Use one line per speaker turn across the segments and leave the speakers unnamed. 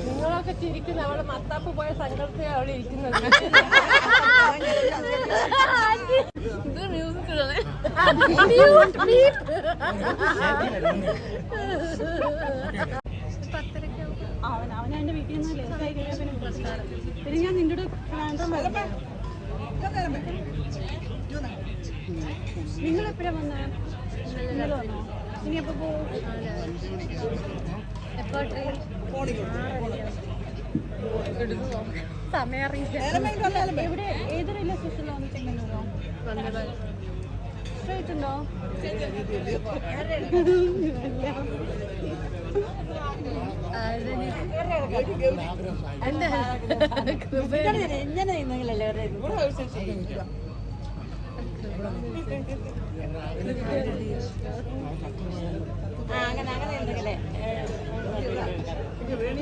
നിങ്ങളൊക്കെ ചിരിക്കുന്ന അവൾ മത്താപ്പ് പോയ സങ്കടത്തിൽ അവൾ ഇരിക്കുന്നത്.
ഇത് മ്യൂസിക്
അവൻ അവൻ എന്റെ വീട്ടിൽ നിന്ന് ലേറ്റ് ആയി കഴിഞ്ഞാൽ പിന്നെ പ്രശ്നമാണ് പിന്നെ ഞാൻ നിന്റെ നിങ്ങൾ എപ്പോഴാ വന്നോ? ഇനി എപ്പോ പോകും
എപ്പോ ട്രെയിൻ
സമയം അറിയില്ല എവിടെ? ഏത് റെയിൽവേ സ്റ്റേഷനിലാണ് ചെങ്ങന്നൂരോ സ്ട്രേറ്റ് ഉണ്ടോ
എങ്ങനെ നിങ്ങളല്ലേ അങ്ങനെ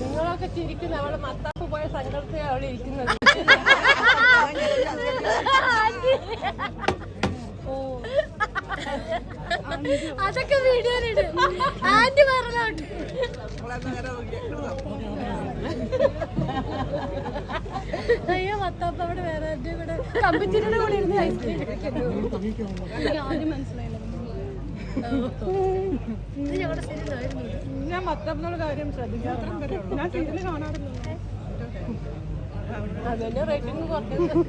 നിങ്ങളൊക്കെ ചിരിക്കുന്ന അവൾ മത്താപ്പ് പോയ സങ്കടത്തിൽ അവൾ ഇരിക്കുന്നത്.
അതൊക്കെ വീഡിയോ ആന്റി പറഞ്ഞോട്ട്. അയ്യോ മത്താപ്പ അവിടെ വേറെ ഇവിടെ? കൂടെ കമ്പിച്ചിരിയുടെ കൂടെ ഇരുന്ന് ഐസ്ക്രീം
ആദ്യം മനസ്സിലായില്ല. ഞാൻ മത്തപ്പിനുള്ള കാര്യം ശ്രദ്ധിക്കാറുണ്ട് ഞാൻ സീരിയൽ കാണാറുണ്ട്
അതന്നെ റേറ്റിംഗ് കുറഞ്ഞത്